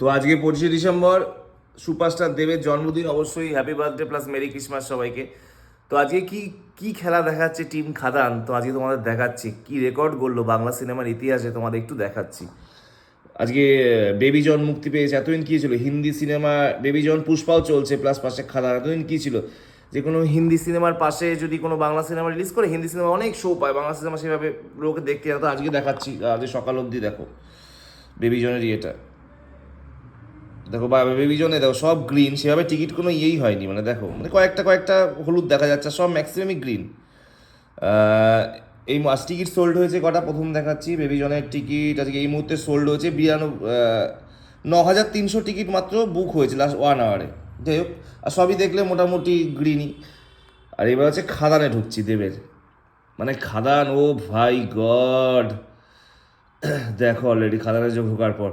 তো আজকে পঁচিশে ডিসেম্বর সুপারস্টার দেবের জন্মদিন, অবশ্যই happy birthday plus merry Christmas সবাইকে। তো আজকে কি কি খেলা দেখাচ্ছে টিম খাদান? তো আজকে তোমাদের দেখাচ্ছি, কি রেকর্ড করল বাংলা সিনেমার ইতিহাসে তোমাদের একটু দেখাচ্ছি। আজকে বেবি জন মুক্তি পেয়েছে, এতদিন কী ছিল? হিন্দি সিনেমা বেবি জন পুষ্পাও চলছে প্লাস পাশে খাদান, এতদিন কী ছিল? যে কোনো হিন্দি সিনেমার পাশে যদি কোনো বাংলা সিনেমা রিলিজ করে, হিন্দি সিনেমা অনেক শো পায়, বাংলা সিনেমা সেভাবে লোকে দেখতে তো আজকে দেখাচ্ছি আজকে সকাল অবধি দেখো বেবি জনের ইয়েটা। দেখো বা বেবি জনে দেখো, সব গ্রিন সেভাবে টিকিট কোনো ইয়েই হয়নি মানে দেখো মানে কয়েকটা কয়েকটা হলুদ দেখা যাচ্ছে সব ম্যাক্সিমামই গ্রিন এই মাস টিকিট সোল্ড হয়েছে কটা? প্রথম দেখাচ্ছি বেবি জনের টিকিট আজকে এই মুহূর্তে সোল্ড হয়েছে বিরানব্বই ন হাজার তিনশো টিকিট মাত্র বুক হয়েছে লাস্ট ওয়ান আওয়ারে যাই হোক, আর সবই দেখলে মোটামুটি গ্রিনই আর এবার হচ্ছে খাদানে ঢুকছি দেবের। মানে খাদান, ও ভাই গড। দেখো অলরেডি খাদানে যে ঢোকার পর।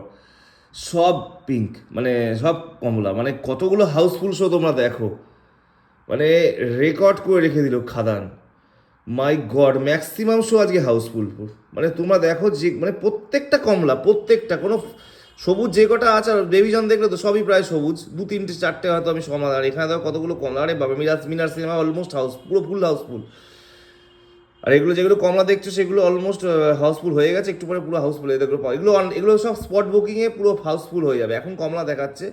সব পিঙ্ক মানে সব কমলা মানে কতগুলো হাউসফুল শো তোমরা দেখো। মানে রেকর্ড করে রেখে দিল Khadaan. My god maximum show আজকে হাউসফুল মানে তোমরা দেখো যে মানে প্রত্যেকটা কমলা, প্রত্যেকটা, কোনো সবুজ যে কটা আছে, আর দেখলে তো সবই প্রায় সবুজ। দু, তিনটে, চারটে হয়তো আমি সমাধান। এখানে দেখো কতগুলো কমলা, আরে বাবা Miraj Minar cinema almost house পুরো ফুল হাউসফুল আর এগুলো যেগুলো কমলা দেখছ, সেগুলো অলমোস্ট হাউসফুল হয়ে গেছে, একটু পরে পুরো হাউসফুল হয়ে দেখল এগুলো এগুলো সব স্পট বুকিংয়ে পুরো হাউসফুল হয়ে যাবে। এখন কমলা দেখাচ্ছে।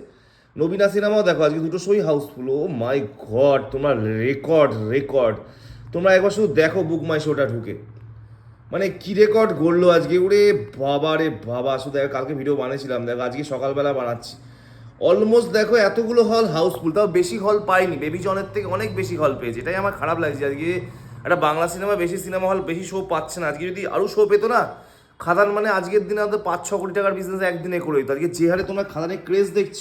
নবীনা সিনেমাও দেখো, আজকে দুটো শোই হাউসফুল ও মাই গড তোমার রেকর্ড রেকর্ড তোমরা একবার শুধু দেখো বুক মাই শোটা ঢুকে। মানে কি রেকর্ড গড়লো আজকে? ওরে বাবা রে বাবা, শুধু দেখো, কালকে ভিডিও বানিয়েছিলাম। দেখো, আজকে সকালবেলা বানাচ্ছি। অলমোস্ট দেখো, এতগুলো হল হাউসফুল তাও বেশি হল পাইনি। বেবি জনের থেকে অনেক বেশি হল পেয়েছে। এটাই আমার খারাপ লাগছে আজকে। একটা বাংলা সিনেমা, বেশি সিনেমা হল, বেশি শো পাচ্ছে না। আজকে যদি আরও শো পেতো না, খাদান মানে আজকের দিনে হয়তো পাঁচ ছ কোটি টাকার বিজনেস একদিনে করে দিত। আজকে যে হারে তোমরা খাদানের ক্রেজ দেখছ,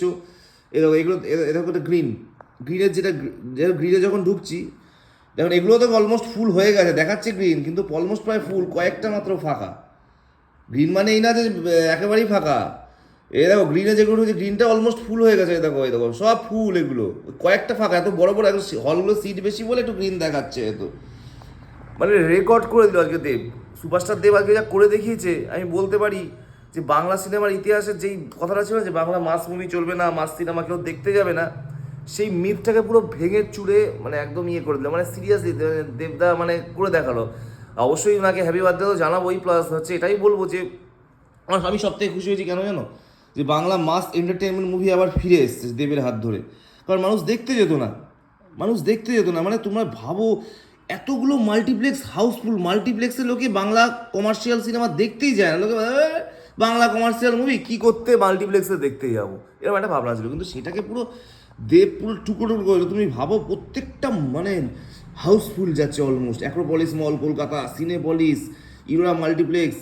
এ দেখো, এগুলো, এ- এ দেখো গ্রিন গ্রিনের যেটা গ্রিনে যখন ঢুকছি দেখুন এগুলো তো অলমোস্ট ফুল হয়ে গেছে, দেখাচ্ছে গ্রিন কিন্তু অলমোস্ট প্রায় ফুল কয়েকটা মাত্র ফাঁকা। গ্রিন মানে এই না যে একেবারেই ফাঁকা। এ দেখো গ্রিনে যেগুলো হচ্ছে গ্রিনটা অলমোস্ট ফুল হয়ে গেছে দেখো এই দেখো, সব ফুল এগুলো। কয়েকটা ফাঁকা, এত বড় বড় হলগুলো সিট বেশি বলে একটু গ্রিন দেখাচ্ছে এত মানে রেকর্ড করে দিল আজকে দেব। সুপারস্টার দেব আজকে যা করে দেখিয়েছে, আমি বলতে পারি যে বাংলা সিনেমার ইতিহাসের যেই কথাটা ছিল যে বাংলা মাস মুভি চলবে না মাস সিনেমা কেউ দেখতে যাবে না, সেই মিথটাকে পুরো ভেঙে চুড়ে মানে একদম ইয়ে করে দিল। মানে সিরিয়াসলি দেবদা মানে করে দেখাল। অবশ্যই ওনাকে হ্যাপি বার্থডে তো জানাবোই প্লাস হচ্ছে এটাই বলব যে আমি সব থেকে খুশি হয়েছি কেন জানো? যে বাংলা মাস এন্টারটেনমেন্ট মুভি আবার ফিরে এসছে দেবের হাত ধরে। কারণ মানুষ দেখতে যেত না। মানুষ দেখতে যেত না। মানে তোমরা ভাবো এতগুলো মাল্টিপ্লেক্স হাউসফুল মাল্টিপ্লেক্সের লোকে বাংলা কমার্শিয়াল সিনেমা দেখতেই যায় না। লোকে বাংলা কমার্শিয়াল মুভি কি করতে মাল্টিপ্লেক্সে দেখতে যাব? এরকম একটা ভাবনা ছিল। কিন্তু সেটাকে পুরো দেব পুরো টুকরো টুকরো করে তুমি ভাবো প্রত্যেকটা মানে হাউসফুল যাচ্ছে almost Acropolis mall Kolkata Cinepolis ইউরা multiplex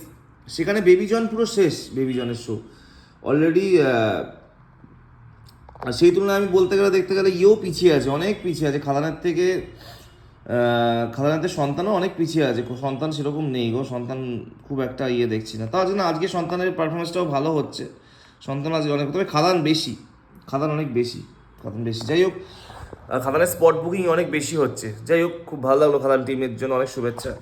সেখানে বেবিজন পুরো শেষ বেবিজনের শো অলরেডি সেই তুলনায় আমি বলতে গেলে, দেখতে গেলে ইয়েও পিছিয়ে আছে, অনেক পিছিয়ে আছে। খাদানের থেকে আহ, খাদানের সন্তানও অনেক পিছিয়ে আছে। সন্তান সেরকম নেই গো। সন্তান খুব একটা ইয়ে দেখছি না। তার জন্য আজকে সন্তানের পারফরমেন্সটাও ভালো হচ্ছে। সন্তান আজকে অনেক তবে খাদান বেশি। খাদান অনেক বেশি। খাদান বেশি। যাই হোক খাদানের স্পট বুকিং অনেক বেশি হচ্ছে। যাই হোক খুব ভালো লাগল খাদান টিমের জন্য। অনেক শুভেচ্ছা।